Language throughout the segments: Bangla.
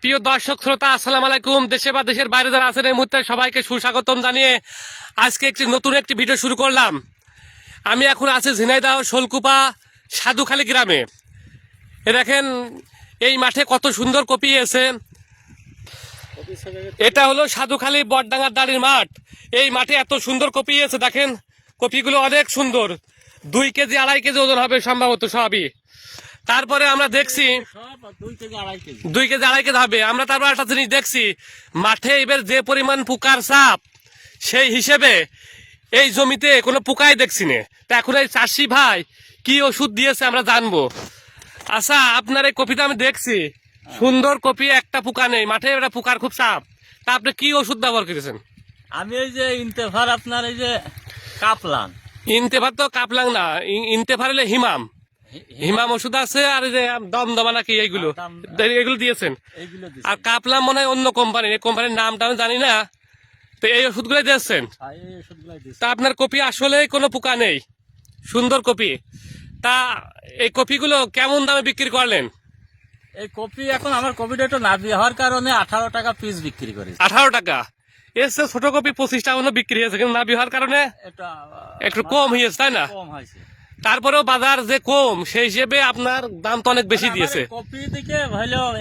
প্রিয় দর্শক, শ্রোতা, আসসালাম আলাইকুম। দেশে বা দেশের বাইরে যারা আছেন, এই মুহূর্তে সবাইকে সুস্বাগতম জানিয়ে আজকে একটি নতুন একটি ভিডিও শুরু করলাম। আমি এখন আছি ঝিনাইদহ শোলকুপা সাধুখালী গ্রামে। এ দেখেন, এই মাঠে কত সুন্দর কপি এসে। এটা হলো সাধুখালী বটডাঙ্গার দাড়ির মাঠ। এই মাঠে এত সুন্দর কপি এসে, দেখেন, কপিগুলো অনেক সুন্দর। দুই কেজি, আড়াই কেজি ওজন হবে সম্ভবত সবই। তারপরে আমরা দেখছি দুই কেজি আড়াই কেজি হবে। আমরা তারপর একটা জিনিস দেখছি মাঠে এবার যে পরিমাণ পোকার চাপ সেই হিসেবে এই জমিতে কোনো পোকাই দেখছি না। তা এখন এই চাষি ভাই কি ওষুধ দিয়েছে আমরা জানব। আচ্ছা আপনার এই কপিটা আমি দেখছি। সুন্দর কপি একটা পোকা নেই। মাঠে একটা পোকার খুব চাপ তা আপনি কি ওষুধ ব্যবহার করেছেন? আমি এই যে ইন্তেফার আপনার এই যে কাপলান। ইনতেফার তো কাপলাং না ইন- ইনতেফার হলে হিমাম। হিমাম ওষুধ আছে আর যে দমদমা নাকি এইগুলো। এগুলো দিয়েছেন। আর কাপলাম মনে হয় অন্য কোম্পানি এই কোম্পানির নামটা আমি জানি না। তো এই দিয়েছেন? ওষুধগুলাই দিছি। তা আপনার কপি আসলে কোনো পোকা নেই? সুন্দর কপি। তা এই কপিগুলো কেমন দামে বিক্রি করলেন? এই কপি এখন আমার কপিটা একটু না হওয়ার কারণে আঠারো টাকা পিস বিক্রি করি আঠারো টাকা। এসে ছোট কপি পঁচিশ টাকা বিক্রি হয়েছে কিন্তু না বিহার কারণে একটু কম হয়েছে তাই না? কম হয়েছে। তারপরেও বাজার যে কম সেই হিসেবে আপনার দাম তো অনেক বেশি দিয়েছে। কপি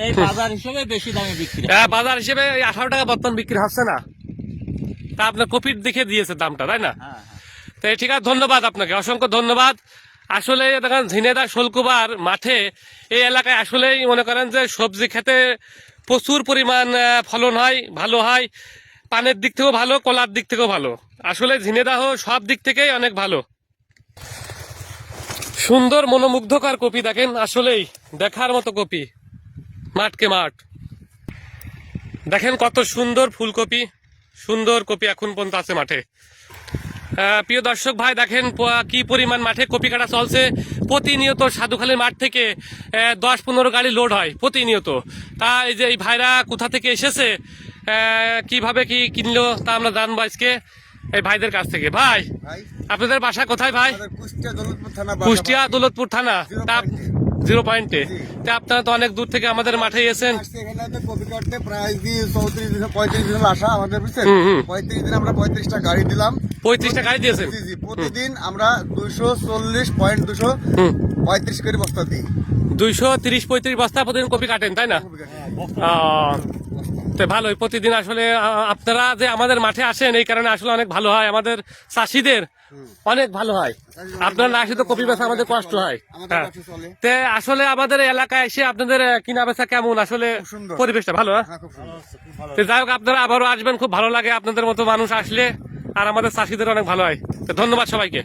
এই বাজার হিসেবে বেশি দামে বিক্রি হ্যাঁ, বাজার হিসেবে আঠারো টাকা বর্তমান বিক্রি হচ্ছে না। তা আপনার কপির দিকে দিয়েছে দামটা তাই না? হ্যাঁ হ্যাঁ। তো ঠিক আছে ধন্যবাদ আপনাকে অসংখ্য ধন্যবাদ। আসলে দেখেন ঝিনেদা শোলকুবার মাঠে এই এলাকায় আসলেই মনে করেন যে সবজি খেতে প্রচুর পরিমাণ ফলন হয় ভালো হয়। পানের দিক থেকেও ভালো কলার দিক থেকেও ভালো। আসলে ঝিনেদাহ সব দিক থেকেই অনেক ভালো। সুন্দর মনোমুগ্ধকর কপি দেখেন, আসলেই দেখার মতো কপি, মাঠকে মাঠ। দেখেন কত সুন্দর ফুলকপি, সুন্দর কপি এখন পর্যন্ত আছে মাঠে। প্রিয় দর্শক ভাই, দেখেন কি পরিমাণ মাঠে কপি কাটা চলছে। প্রতিনিয়ত সাধুখালীর মাঠ থেকে দশ পনেরো গাড়ি লোড হয়, প্রতিনিয়ত। তা এই যে এই ভাইরা কোথা থেকে এসেছে কীভাবে কি কিনলো তা আমরা জানব আজকে, এই ভাইদের কাছ থেকে। ভাই আপনাদের বাসা কোথায় ভাই? কুষ্টিয়া দৌলতপুর থানা তা জিরো পয়েন্টে। তা আপনারা তো অনেক দূর থেকে আমাদের মাঠে আমরা পঁয়ত্রিশটা গাড়ি দিলাম। পঁয়ত্রিশটা গাড়ি দিয়েছেন? প্রতিদিন আমরা দুইশো চল্লিশ পয়েন্ট দুশো পঁয়ত্রিশ করে বস্তা দিই। দুইশো তিরিশ পঁয়ত্রিশ বস্তা প্রতিদিন কপি কাটেন তাই না? তো ভালোই। প্রতিদিন আসলে আপনারা যে আমাদের মাঠে আসেন এই কারণে আসলে অনেক ভালো হয়। আমাদের চাষিদের অনেক ভালো হয়। আপনার না আসে তো কপি বেচা আমাদের কষ্ট হয়। আমাদের হ্যাঁ। তে আসলে আমাদের এলাকায় এসে আপনাদের কিনা বেচা কেমন? আসলে পরিবেশটা ভালো হ্যাঁ? হ্যাঁ খুব সুন্দর। তো যাই হোক আপনারা আবারও আসবেন খুব ভালো লাগে আপনাদের মতো মানুষ আসলে। আর আমাদের চাষিদের অনেক ভালো হয়। ধন্যবাদ সবাইকে।